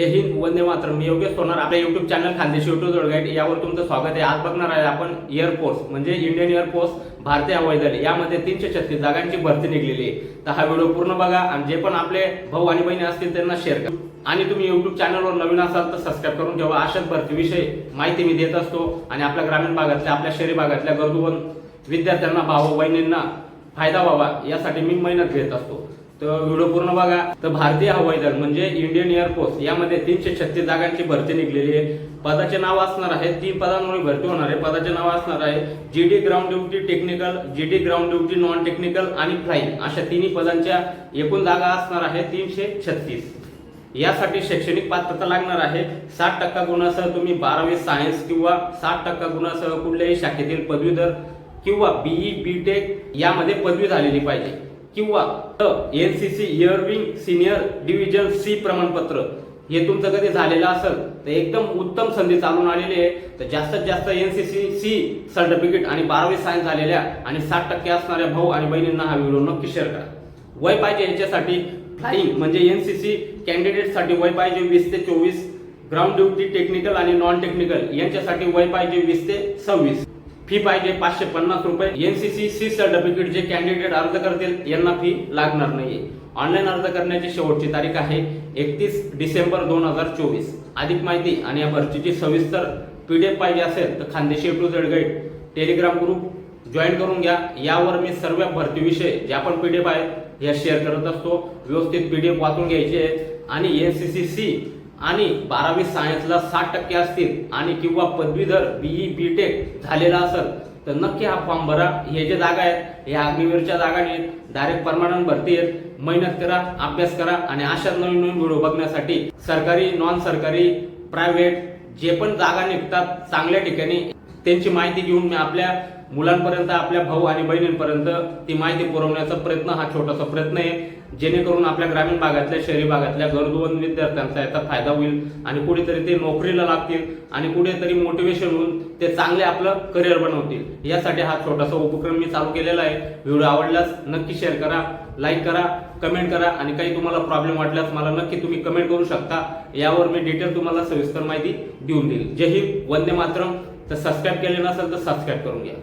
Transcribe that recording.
जय हिंद वंदे मातरम. मी योगेश सोनार आपल्या YouTube channel Khandeshi YouTube guide यावर तुमचं स्वागत आहे. आज बघणार आहे आपण एअरफोर्स म्हणजे इंडियन एअरफोर्स भारतीय हवाई दल. यामध्ये तीनशे छत्तीस जागांची भरती निघलेली आहे. तर हा व्हिडिओ पूर्ण बघा आणि जे पण आपले भाऊ आणि बहिणी असतील त्यांना शेअर करा. आणि तुम्ही युट्यूब चॅनलवर नवीन असाल तर सबस्क्राईब करून ठेवा. अशाच भरतीविषयी माहिती मी देत असतो. आणि आपल्या ग्रामीण भागातल्या आपल्या शहरी भागातल्या गरजूवन विद्यार्थ्यांना भाऊ बहिणींना फायदा व्हावा यासाठी मी मेहनत घेत असतो. तर व्हिडिओ पूर्ण बघा. तर भारतीय हवाई दल म्हणजे इंडियन एअरफोर्स यामध्ये तीनशे छत्तीस जागांची भरती निघलेली आहे. पदाचे नाव असणार आहे तीन पदांमुळे भरती होणार आहे. पदाचे नाव असणार आहे G D ground duty technical G D ground duty non technical आणि फ्लाईंग अशा तिन्ही पदांच्या एकूण जागा असणार आहे तीनशे छत्तीस. यासाठी शैक्षणिक पात्रता लागणार आहे. साठ टक्का गुणासह तुम्ही बारावी सायन्स किंवा साठ टक्का गुणासह कुठल्याही शाखेतील पदवीधर किंवा बीई बीटेक यामध्ये पदवी झालेली पाहिजे. किंवा N C C air wing senior division C प्रमाणपत्र. हे तुमचं कधी झालेलं असेल तर एकदम उत्तम संधी चालून आलेली आहे. तर जास्तीत जास्त N C C C certificate आणि बारावी सायन्स झालेल्या आणि साठ टक्के असणाऱ्या भाऊ आणि बहिणींना हा व्हिडिओ नक्की शेअर करा. वय पाहिजे याच्यासाठी फ्लाईंग म्हणजे एन सी सी कॅन्डिडेटसाठी वय पाहिजे वीस ते चोवीस ग्राउंड ड्युटी टेक्निकल आणि नॉन टेक्निकल यांच्यासाठी वय पाहिजे वीस ते सव्वीस. फी पाहिजे पाचशे पन्नास रुपये. एनसीसी सी सर्टिफिकेट जे कॅन्डिडेट अर्ज करतील यांना फी लागणार नाहीये. ऑनलाईन अर्ज करण्याची शेवटची तारीख आहे एकतीस डिसेंबर दोन हजार चोवीस. अधिक माहिती आणि या भरतीची सविस्तर पीडीएफ पाहिजे असेल तर Khandeshi to Z guide telegram group join करून घ्या. यावर मी सर्व भरतीविषयी ज्या पण पीडीएफ आहेत या शेअर करत असतो. व्यवस्थित पीडीएफ वाचून घ्यायचे आणि एनसीसी सी आणि बारावी सायन्सला साठ टक्के असतील आणि किंवा पदवीधर बीई टेक झालेला असेल तर नक्की हा फॉर्म भरा. हे जे जागा आहेत या अग्निवीरच्या जागा आहेत. डायरेक्ट परमानंट भरती आहेत. मेहनत करा अभ्यास करा आणि अशा नवीन नवीन व्हिडिओ बघण्यासाठी सरकारी नॉन सरकारी प्रायव्हेट जे पण जागा निघतात चांगल्या ठिकाणी त्यांची माहिती घेऊन मी आपल्या मुलांपर्यंत आपल्या भाऊ आणि बहिणींपर्यंत ती माहिती पुरवण्याचा प्रयत्न हा छोटासा प्रयत्न आहे. जेणेकरून आपल्या ग्रामीण भागातल्या शहरी भागातल्या गरजूवंत विद्यार्थ्यांचा याचा फायदा होईल आणि कुठेतरी ते नोकरीला लागतील आणि कुठेतरी मोटिवेशन होऊन ते चांगले आपलं करिअर बनवतील. यासाठी हा छोटासा उपक्रम मी चालू केलेला आहे. व्हिडिओ आवडल्यास नक्की शेअर करा लाईक करा कमेंट करा आणि काही तुम्हाला प्रॉब्लेम वाटल्यास मला नक्की तुम्ही कमेंट करू शकता. यावर मी डिटेल तुम्हाला सविस्तर माहिती देऊन देईल. जय हिंद वंदे मातरम. तर सबस्क्राईब केले नसेल तर सबस्क्राईब करून घ्या.